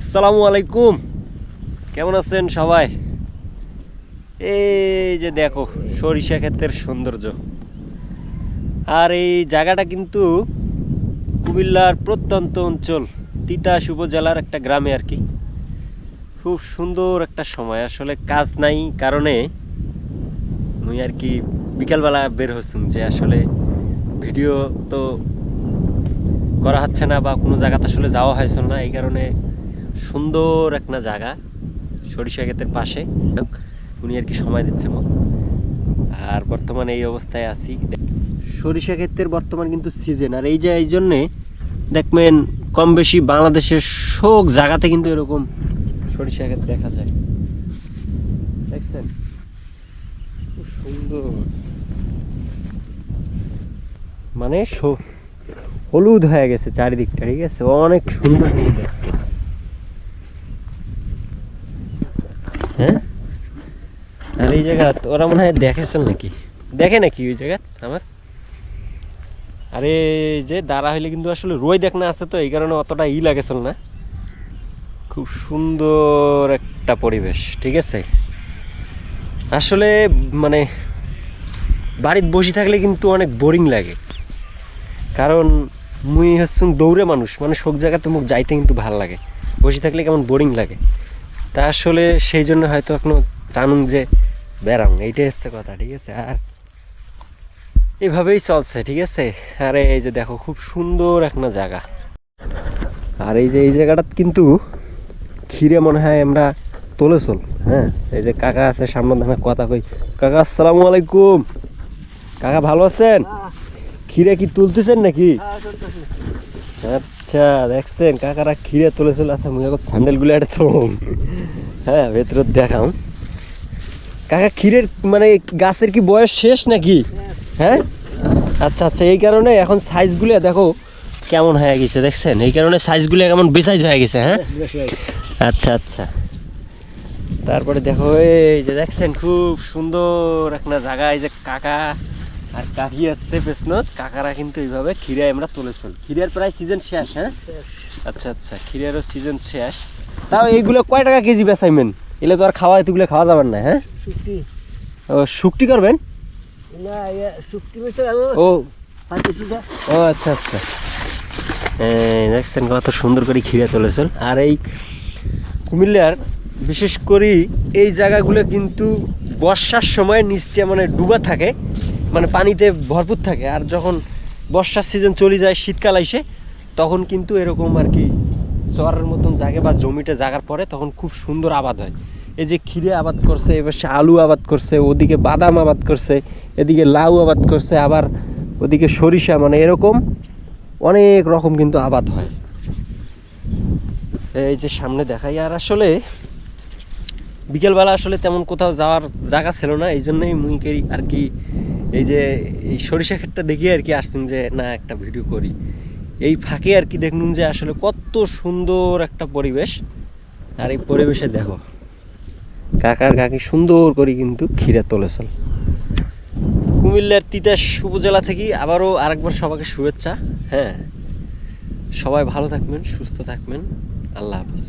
আসসালামু আলাইকুম। কেমন আছেন সবাই? এই যে দেখো, সরিষা ক্ষেতের সৌন্দর্য। আর এই জায়গাটা কিন্তু কুমিল্লার প্রত্যন্ত অঞ্চল, তিতাস উপজেলার একটা গ্রামে আর কি। খুব সুন্দর একটা সময়, আসলে কাজ নাই কারণে মুই আর কি বিকালবেলা বের হচ্ছুম যে আসলে ভিডিও তো করা হচ্ছে না বা কোনো জায়গাতে আসলে যাওয়া হয়েছিল না, এই কারণে সুন্দর একটা জায়গা, সরিষা ক্ষেতের পাশে। উনি আর কি সময় দিচ্ছে মো আর বর্তমানে এই অবস্থায় আছি। সরিষা ক্ষেতের বর্তমান কিন্তু সিজন আর এই যে, এই জন্যে দেখবেন কম বেশি বাংলাদেশের সব জায়গাতে কিন্তু এরকম সরিষা ক্ষেত দেখা যায়। দেখছেন? খুব সুন্দর। মানে হলুদ হয়ে গেছে চারিদিকটা, ঠিক আছে? অনেক সুন্দর হলুদ দেখতে। হ্যাঁ আর এই জায়গা ওরা মনে হয় দেখেছেন নাকি? দেখে নাকি ওই জায়গা? আমার? আরে যে দাঁড়া হইলে কিন্তু আসলে রই দেখ না আছে তো, এই কারণে অতটা ই লাগেছিল না। খুব সুন্দর একটা পরিবেশ, ঠিক আছে? আসলে মানে বাড়িতে বসে থাকলে কিন্তু অনেক বোরিং লাগে। কারণ মুই হচ্ছে দৌড়ে মানুষ মানে সব জায়গাতে মুখ যাইতে কিন্তু ভালো লাগে। বসে থাকলে কেমন বোরিং লাগে। তা আসলে সেই জন্য হয়তো এখনও জানুন যে বেড়াং এইটাই হচ্ছে কথা, ঠিক আছে? আর এভাবেই চলছে, ঠিক আছে? আর, এই যে দেখো, খুব সুন্দর একটা জায়গা। আর এই যে, এই জায়গাটা কিন্তু ক্ষীরে মনে হয় আমরা তোলে চল হ্যাঁ? এই যে কাকা আছে, সামনে ধামে কথা কই। কাকা, আসসালামু আলাইকুম। কাকা, ভালো আছেন? ক্ষীরে কি তুলতেছেন নাকি? আচ্ছা দেখছেন, কাকারা ক্ষীরে তুলে চলে আছে এখন স্যান্ডেলগুলো একটা হ্যাঁ ভেতরে দেখাম কাকা, ক্ষীরের মানে গাছের কি বয়স শেষ নাকি? হ্যাঁ? আচ্ছা আচ্ছা এই কারণে এখন সাইজগুলো দেখো কেমন হয়ে গেছে, দেখছেন? এই কারণে সাইজগুলো কেমন বেসাইজ হয়ে গেছে হ্যাঁ? আচ্ছা আচ্ছা। তারপরে দেখো, এই যে দেখছেন, খুব সুন্দর একটা জায়গা, এই যে কাকা আর কাকি আসছে পেছনত কাকারা কিন্তু এইভাবে ক্ষীরে আমরা তুলে চল। ক্ষীরের প্রায় সিজন শেষ হ্যাঁ? আচ্ছা আচ্ছা ক্ষীরেরও সিজন শেষ। তাও এইগুলো কয় টাকা কেজি বেচাইমেন এলে তো আর খাওয়া এতগুলো খাওয়া যাবেন না হ্যাঁ? ও শুকটি করবেন? ও। ও আচ্ছা আচ্ছা। এই দেখছেন কত সুন্দর করে ক্ষীরে চলেছেন আর এই কুমিল্লার বিশেষ করে এই জায়গাগুলো কিন্তু বর্ষার সময় নিচটা মানে ডুবা থাকে মানে পানিতে ভরপুর থাকে। আর যখন বর্ষার সিজন চলে যায় শীতকাল আইসে তখন কিন্তু এরকম আর কি চরের মতন জায়গা বা জমিটা জাগার পরে তখন খুব সুন্দর আবাদ হয়। এই যে ক্ষীরে আবাদ করছে, এবার সে আলু আবাদ করছে, ওদিকে বাদাম আবাদ করছে, এদিকে লাউ আবাদ করছে, আবার ওদিকে সরিষা মানে এরকম অনেক রকম কিন্তু আবাদ হয়। এই যে সামনে দেখাই, আর আসলে বিকেলবেলা আসলে তেমন কোথাও যাওয়ার জায়গা ছিল না, এই জন্যই মুই করি আর কি, এই যে এই সরিষা ক্ষেতটা দেখি আর কি আসতুম যে, না, একটা ভিডিও করি। এই ফাঁকে আর কি দেখুন যে আসলে কত সুন্দর একটা পরিবেশ। আর এই পরিবেশে দেখো, কাকার কাকি সুন্দর করে কিন্তু ক্ষীরে চল কুমিল্লার তিতাস উপজেলা থেকে আবারও আরেকবার সবাইকে শুভেচ্ছা হ্যাঁ। সবাই ভালো থাকবেন, সুস্থ থাকবেন। আল্লাহ হাফিজ।